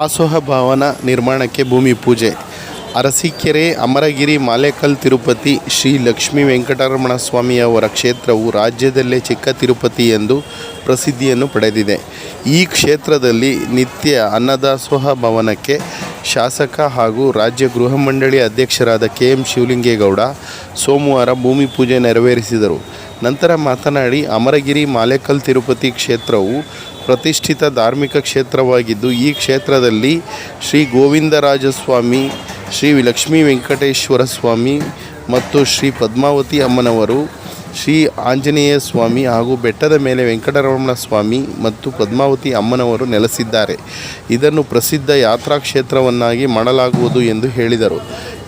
ದಾಸೋಹ ಭವನ ನಿರ್ಮಾಣಕ್ಕೆ ಭೂಮಿ ಪೂಜೆ. ಅರಸೀಕೆರೆ, ಅಮರಗಿರಿ, ಮಾಲೇಕಲ್, ತಿರುಪತಿ, ಶ್ರೀ ಲಕ್ಷ್ಮೀ ವೆಂಕಟರಮಣ ಸ್ವಾಮಿಯವರ ಕ್ಷೇತ್ರವು ರಾಜ್ಯದಲ್ಲೇ ಚಿಕ್ಕ ತಿರುಪತಿ ಎಂದು ಪ್ರಸಿದ್ಧಿಯನ್ನು ಪಡೆದಿದೆ. ಈ ಕ್ಷೇತ್ರದಲ್ಲಿ ನಿತ್ಯ ಅನ್ನದಾಸೋಹ ಭವನಕ್ಕೆ ಶಾಸಕ ಹಾಗೂ ರಾಜ್ಯ ಗೃಹ ಮಂಡಳಿ ಅಧ್ಯಕ್ಷರಾದ ಕೆ ಎಂ ಶಿವಲಿಂಗೇಗೌಡ ಸೋಮವಾರ ಭೂಮಿ ಪೂಜೆ ನೆರವೇರಿಸಿದರು. ನಂತರ ಮಾತನಾಡಿ, ಅಮರಗಿರಿ, ಮಾಲೇಕಲ್, ತಿರುಪತಿ ಕ್ಷೇತ್ರವು ಪ್ರತಿಷ್ಠಿತ ಧಾರ್ಮಿಕ ಕ್ಷೇತ್ರವಾಗಿದ್ದು, ಈ ಕ್ಷೇತ್ರದಲ್ಲಿ ಶ್ರೀ ಗೋವಿಂದರಾಜಸ್ವಾಮಿ, ಶ್ರೀ ಲಕ್ಷ್ಮೀ ವೆಂಕಟೇಶ್ವರ ಸ್ವಾಮಿ ಮತ್ತು ಶ್ರೀ ಪದ್ಮಾವತಿ ಅಮ್ಮನವರು, ಶ್ರೀ ಆಂಜನೇಯ ಸ್ವಾಮಿ ಹಾಗೂ ಬೆಟ್ಟದ ಮೇಲೆ ವೆಂಕಟರಮಣ ಸ್ವಾಮಿ ಮತ್ತು ಪದ್ಮಾವತಿ ಅಮ್ಮನವರು ನೆಲೆಸಿದ್ದಾರೆ. ಇದನ್ನು ಪ್ರಸಿದ್ಧ ಯಾತ್ರಾ ಕ್ಷೇತ್ರವನ್ನಾಗಿ ಮಾಡಲಾಗುವುದು ಎಂದು ಹೇಳಿದರು.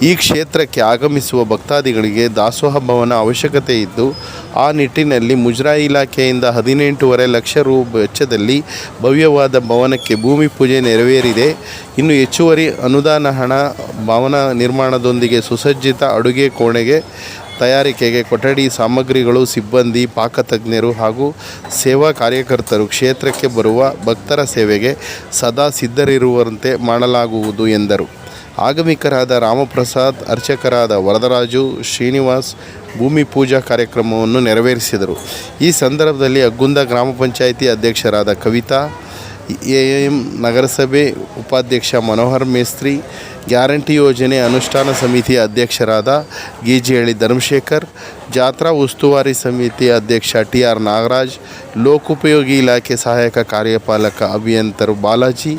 ಈ ಕ್ಷೇತ್ರಕ್ಕೆ ಆಗಮಿಸುವ ಭಕ್ತಾದಿಗಳಿಗೆ ದಾಸೋಹ ಭವನ ಅವಶ್ಯಕತೆ ಇದ್ದು, ಆ ನಿಟ್ಟಿನಲ್ಲಿ ಮುಜರಾಯಿ ಇಲಾಖೆಯಿಂದ ಹದಿನೆಂಟೂವರೆ ಲಕ್ಷ ರು ವೆಚ್ಚದಲ್ಲಿ ಭವ್ಯವಾದ ಭವನಕ್ಕೆ ಭೂಮಿ ಪೂಜೆ ನೆರವೇರಿದೆ. ಇನ್ನು ಹೆಚ್ಚುವರಿ ಅನುದಾನ ಹಣ ಭವನ ನಿರ್ಮಾಣದೊಂದಿಗೆ ಸುಸಜ್ಜಿತ ಅಡುಗೆ ಕೋಣೆಗೆ ತಯಾರಿಕೆಗೆ ಕೊಠಡಿ ಸಾಮಗ್ರಿಗಳು, ಸಿಬ್ಬಂದಿ ಪಾಕತಜ್ಞರು ಹಾಗೂ ಸೇವಾ ಕಾರ್ಯಕರ್ತರು ಕ್ಷೇತ್ರಕ್ಕೆ ಬರುವ ಭಕ್ತರ ಸೇವೆಗೆ ಸದಾ ಸಿದ್ಧರಿರುವಂತೆ ಮಾಡಲಾಗುವುದು ಎಂದರು. ಆಗಮಿಕರಾದ ರಾಮಪ್ರಸಾದ್, ಅರ್ಚಕರಾದ ವರದರಾಜು, ಶ್ರೀನಿವಾಸ್ ಭೂಮಿ ಪೂಜಾ ಕಾರ್ಯಕ್ರಮವನ್ನು ನೆರವೇರಿಸಿದರು. ಈ ಸಂದರ್ಭದಲ್ಲಿ ಅಗ್ಗುಂದ ಗ್ರಾಮ ಪಂಚಾಯಿತಿ ಅಧ್ಯಕ್ಷರಾದ ಕವಿತಾ, ಎ ಎಂ ನಗರಸಭೆ ಉಪಾಧ್ಯಕ್ಷ ಮನೋಹರ್ ಮೇಸ್ತ್ರಿ, ಗ್ಯಾರಂಟಿ ಯೋಜನೆ ಅನುಷ್ಠಾನ ಸಮಿತಿಯ ಅಧ್ಯಕ್ಷರಾದ ಗೀಜಿಹಳ್ಳಿ ಧರ್ಮಶೇಖರ್, ಜಾತ್ರಾ ಉಸ್ತುವಾರಿ ಸಮಿತಿ ಅಧ್ಯಕ್ಷ ಟಿ ಆರ್ ನಾಗರಾಜ್, ಲೋಕೋಪಯೋಗಿ ಇಲಾಖೆ ಸಹಾಯಕ ಕಾರ್ಯಪಾಲಕ ಅಭಿಯಂತರು ಬಾಲಾಜಿ,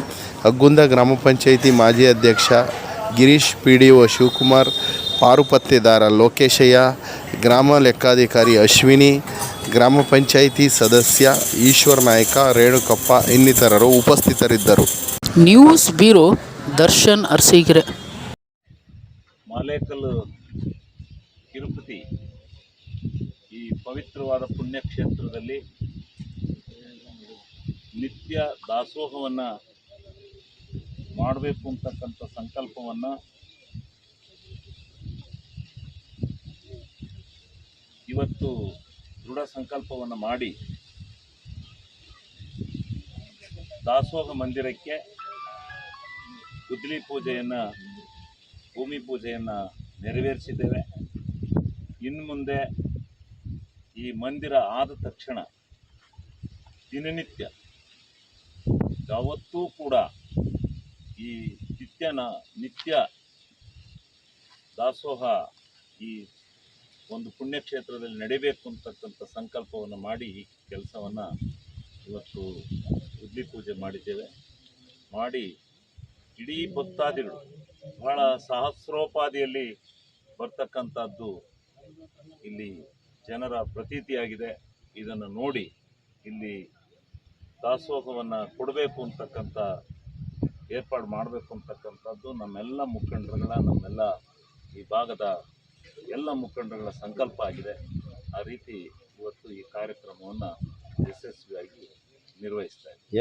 ಅಗ್ಗುಂದ ಗ್ರಾಮ ಪಂಚಾಯಿತಿ ಮಾಜಿ ಅಧ್ಯಕ್ಷ Girish P D O Shivakumar ಪಾರುಪತ್ತೆದಾರ Lokeshayya ಗ್ರಾಮ ಲೆಕ್ಕಾಧಿಕಾರಿ ಅಶ್ವಿನಿ ಗ್ರಾಮ ಪಂಚಾಯಿತಿ ಸದಸ್ಯ ಈಶ್ವರ್ ನಾಯಕ ರೇಣುಕಪ್ಪ ಇನ್ನಿತರರು ಉಪಸ್ಥಿತರಿದ್ದರು. ನ್ಯೂಸ್ ಬ್ಯೂರೋ ದರ್ಶನ್ ಅರ್ಸಿಗೆರೆ ಮಾಲೇಕಲ್ಲು ತಿರುಪತಿ ಈ ಪವಿತ್ರವಾದ ಪುಣ್ಯಕ್ಷೇತ್ರದಲ್ಲಿ ನಿತ್ಯ ದಾಸೋಹವನ್ನು ಮಾಡಬೇಕು ಅಂತಕ್ಕಂಥ ಸಂಕಲ್ಪವನ್ನು ಇವತ್ತು ದೃಢ ಸಂಕಲ್ಪವನ್ನು ಮಾಡಿ ದಾಸೋಹ ಮಂದಿರಕ್ಕೆ ಗುದ್ದಲಿ ಪೂಜೆಯನ್ನು, ಭೂಮಿ ಪೂಜೆಯನ್ನು ನೆರವೇರಿಸಿದ್ದೇವೆ. ಇನ್ನು ಮುಂದೆ ಈ ಮಂದಿರ ಆದ ತಕ್ಷಣ ದಿನನಿತ್ಯ ಯಾವತ್ತೂ ಕೂಡ ಈ ನಿತ್ಯನ ನಿತ್ಯ ದಾಸೋಹ ಈ ಒಂದು ಪುಣ್ಯಕ್ಷೇತ್ರದಲ್ಲಿ ನಡಿಬೇಕು ಅಂತಕ್ಕಂಥ ಸಂಕಲ್ಪವನ್ನು ಮಾಡಿ ಕೆಲಸವನ್ನು ಇವತ್ತು ಉದ್ಲಿ ಪೂಜೆ ಮಾಡಿದ್ದೇವೆ. ಮಾಡಿ ಇಡೀ ಭಕ್ತಾದಿಗಳು ಬಹಳ ಸಹಸ್ರೋಪಾದಿಯಲ್ಲಿ ಬರ್ತಕ್ಕಂಥದ್ದು ಇಲ್ಲಿ ಜನರ ಪ್ರತೀತಿಯಾಗಿದೆ. ಇದನ್ನು ನೋಡಿ ಇಲ್ಲಿ ದಾಸೋಹವನ್ನು ಕೊಡಬೇಕು ಅಂತಕ್ಕಂಥ ಏರ್ಪಾಡು ಮಾಡಬೇಕು ಅಂತಕ್ಕಂಥದ್ದು ನಮ್ಮೆಲ್ಲ ಮುಖಂಡರುಗಳ ನಮ್ಮೆಲ್ಲ ಈ ಭಾಗದ ಎಲ್ಲ ಮುಖಂಡರುಗಳ ಸಂಕಲ್ಪ ಆಗಿದೆ. ಆ ರೀತಿ ಇವತ್ತು ಈ ಕಾರ್ಯಕ್ರಮವನ್ನು ಯಶಸ್ವಿಯಾಗಿ ನಿರ್ವಹಿಸ್ತಾ ಇದ್ದೀವಿ.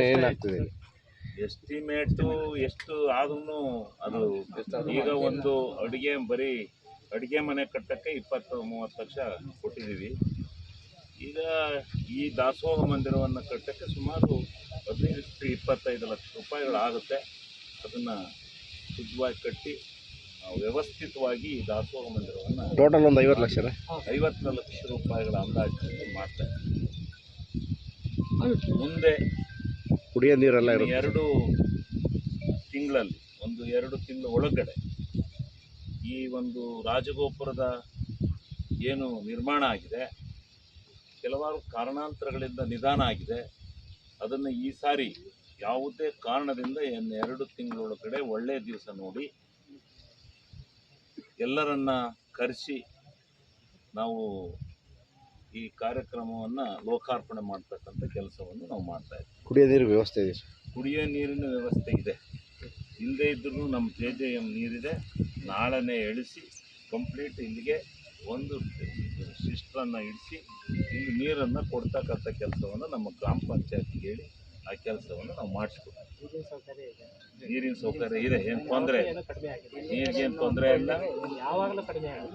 ಏನೇನಾಗ್ತದೆ ಎಸ್ಟಿಮೇಟು ಎಷ್ಟು ಆದ್ರೂ ಅದು ಈಗ ಒಂದು ಅಡುಗೆ ಬರೀ ಅಡುಗೆ ಮನೆ ಕಟ್ಟಕ್ಕೆ ಇಪ್ಪತ್ತು ಮೂವತ್ತು ಲಕ್ಷ ಕೊಟ್ಟಿದ್ದೀವಿ. ಈಗ ಈ ದಾಸೋಹ ಮಂದಿರವನ್ನು ಕಟ್ಟಕ್ಕೆ ಸುಮಾರು ಹದಿನೈದು ಇಪ್ಪತ್ತೈದು ಲಕ್ಷ ರೂಪಾಯಿಗಳಾಗುತ್ತೆ ಅದನ್ನು ಶುದ್ಧವಾಗಿ ಕಟ್ಟಿ ವ್ಯವಸ್ಥಿತವಾಗಿ ಈ ದಾಸೋಹ ಮಂದಿರವನ್ನು ಟೋಟಲ್ ಒಂದು ಐವತ್ತು ಲಕ್ಷ ಐವತ್ತು ಲಕ್ಷ ರೂಪಾಯಿಗಳ ಅಂದಾಜು ಮಾಡ್ತಾರೆ ಮುಂದೆ ಕುಡಿಯೋ ನೀರೆಲ್ಲ ಎರಡು ತಿಂಗಳಲ್ಲಿ ಒಂದು ಎರಡು ತಿಂಗಳ ಒಳಗಡೆ ಈ ಒಂದು ರಾಜಗೋಪುರದ ಏನು ನಿರ್ಮಾಣ ಆಗಿದೆ ಕೆಲವಾರು ಕಾರಣಾಂತರಗಳಿಂದ ನಿಧಾನ ಆಗಿದೆ. ಅದನ್ನು ಈ ಸಾರಿ ಯಾವುದೇ ಕಾರಣದಿಂದ ಇನ್ನೆರಡು ಎರಡು ತಿಂಗಳೊಳಗಡೆ ಒಳ್ಳೆಯ ದಿವಸ ನೋಡಿ ಎಲ್ಲರನ್ನ ಕರೆಸಿ ನಾವು ಈ ಕಾರ್ಯಕ್ರಮವನ್ನು ಲೋಕಾರ್ಪಣೆ ಮಾಡ್ತಕ್ಕಂಥ ಕೆಲಸವನ್ನು ನಾವು ಮಾಡ್ತಾ ಇದ್ದೀವಿ ಕುಡಿಯೋ ನೀರು ವ್ಯವಸ್ಥೆ ಇದೆ ಕುಡಿಯೋ ನೀರಿನ ವ್ಯವಸ್ಥೆ ಇದೆ. ಹಿಂದೆ ಇದ್ರೂ ನಮ್ಮ ಜೆ ಜೆ ಎಂ ನೀರಿದೆ. ನಾಳೆನೇ ಇಳಿಸಿ ಕಂಪ್ಲೀಟ್ ಇಲ್ಲಿಗೆ ಒಂದು ಸಿಸ್ಟ್ರನ್ನು ಇಡಿಸಿ ಇಲ್ಲಿ ನೀರನ್ನು ಕೊಡ್ತಕ್ಕಂಥ ಕೆಲಸವನ್ನು ನಮ್ಮ ಗ್ರಾಮ ಪಂಚಾಯತ್ಗೆ ಹೇಳಿ ಆ ಕೆಲಸವನ್ನು ನಾವು ಮಾಡಿಸ್ಕೊಡ್ತೀವಿ ನೀರಿನ ಸೌಕರ್ಯ ಇದೆ. ಏನು ತೊಂದರೆ ನೀರಿಗೇನು ತೊಂದರೆ ಇಲ್ಲ. ಯಾವಾಗಲೂ ಕಡಿಮೆ ಆಗಿಲ್ಲ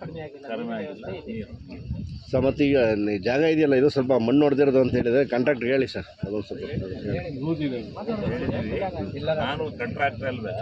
ಕಡಿಮೆ ಆಗಿಲ್ಲ. ಕಡಿಮೆ ಆಗಿಲ್ಲ. ನೀರು. ಸರ್ ಮತ್ತೆ ಈಗ ನಿ- ಜಾಗ ಇದೆಯಲ್ಲ ಇದು ಸ್ವಲ್ಪ ಮಣ್ಣು ಹೊಡೆದಿರೋದು ಅಂತ ಹೇಳಿದ್ರೆ ಕಾಂಟ್ರಾಕ್ಟರ್ ಹೇಳಿ ಸರ್. ಅದೊಂದು ಸ್ವಲ್ಪ ನಾನು ಕಂಟ್ರಾಕ್ಟರ್ ಅಲ್ವೇ?